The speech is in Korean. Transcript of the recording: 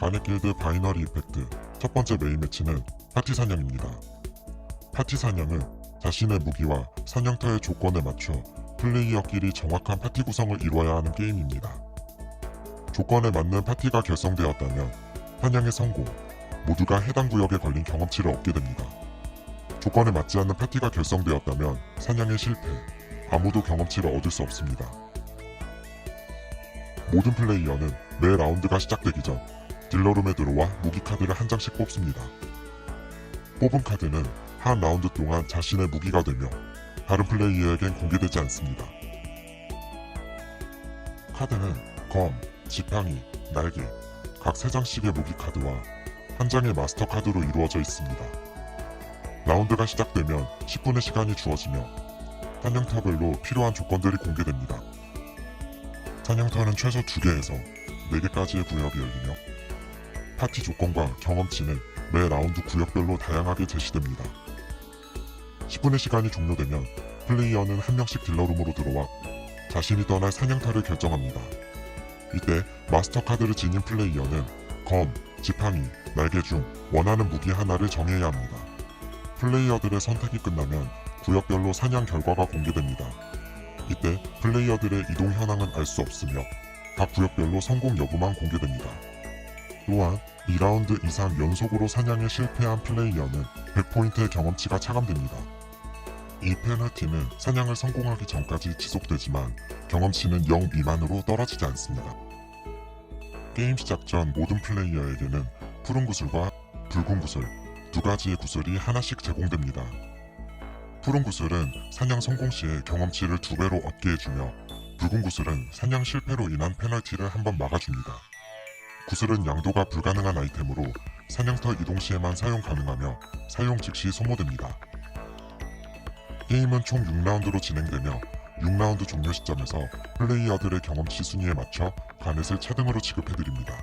가넷 길드 바이너리 이펙트 첫 번째 메인 매치는 파티 사냥입니다. 파티 사냥은 자신의 무기와 사냥터의 조건에 맞춰 플레이어끼리 정확한 파티 구성을 이루어야 하는 게임입니다. 조건에 맞는 파티가 결성되었다면 사냥의 성공, 모두가 해당 구역에 걸린 경험치를 얻게 됩니다. 조건에 맞지 않는 파티가 결성되었다면 사냥의 실패, 아무도 경험치를 얻을 수 없습니다. 모든 플레이어는 매 라운드가 시작되기 전 딜러룸에 들어와 무기 카드를 한 장씩 뽑습니다. 뽑은 카드는 한 라운드 동안 자신의 무기가 되며 다른 플레이어에겐 공개되지 않습니다. 카드는 검, 지팡이, 날개, 각 3장씩의 무기 카드와 한 장의 마스터 카드로 이루어져 있습니다. 라운드가 시작되면 10분의 시간이 주어지며 사냥터별로 필요한 조건들이 공개됩니다. 사냥터는 최소 2개에서 4개까지의 구역이 열리며 파티 조건과 경험치는 매 라운드 구역별로 다양하게 제시됩니다. 10분의 시간이 종료되면 플레이어는 한 명씩 딜러룸으로 들어와 자신이 떠날 사냥터를 결정합니다. 이때 마스터 카드를 지닌 플레이어는 검, 지팡이, 날개 중 원하는 무기 하나를 정해야 합니다. 플레이어들의 선택이 끝나면 구역별로 사냥 결과가 공개됩니다. 이때 플레이어들의 이동 현황은 알 수 없으며 각 구역별로 성공 여부만 공개됩니다. 또한 2라운드 이상 연속으로 사냥에 실패한 플레이어는 100포인트의 경험치가 차감됩니다. 이 페널티는 사냥을 성공하기 전까지 지속되지만 경험치는 0 미만으로 떨어지지 않습니다. 게임 시작 전 모든 플레이어에게는 푸른 구슬과 붉은 구슬 두 가지의 구슬이 하나씩 제공됩니다. 푸른 구슬은 사냥 성공 시에 경험치를 두 배로 얻게 해주며 붉은 구슬은 사냥 실패로 인한 페널티를 한번 막아줍니다. 구슬은 양도가 불가능한 아이템으로 사냥터 이동 시에만 사용 가능하며 사용 즉시 소모됩니다. 게임은 총 6라운드로 진행되며 6라운드 종료 시점에서 플레이어들의 경험치 순위에 맞춰 가넷을 차등으로 지급해드립니다.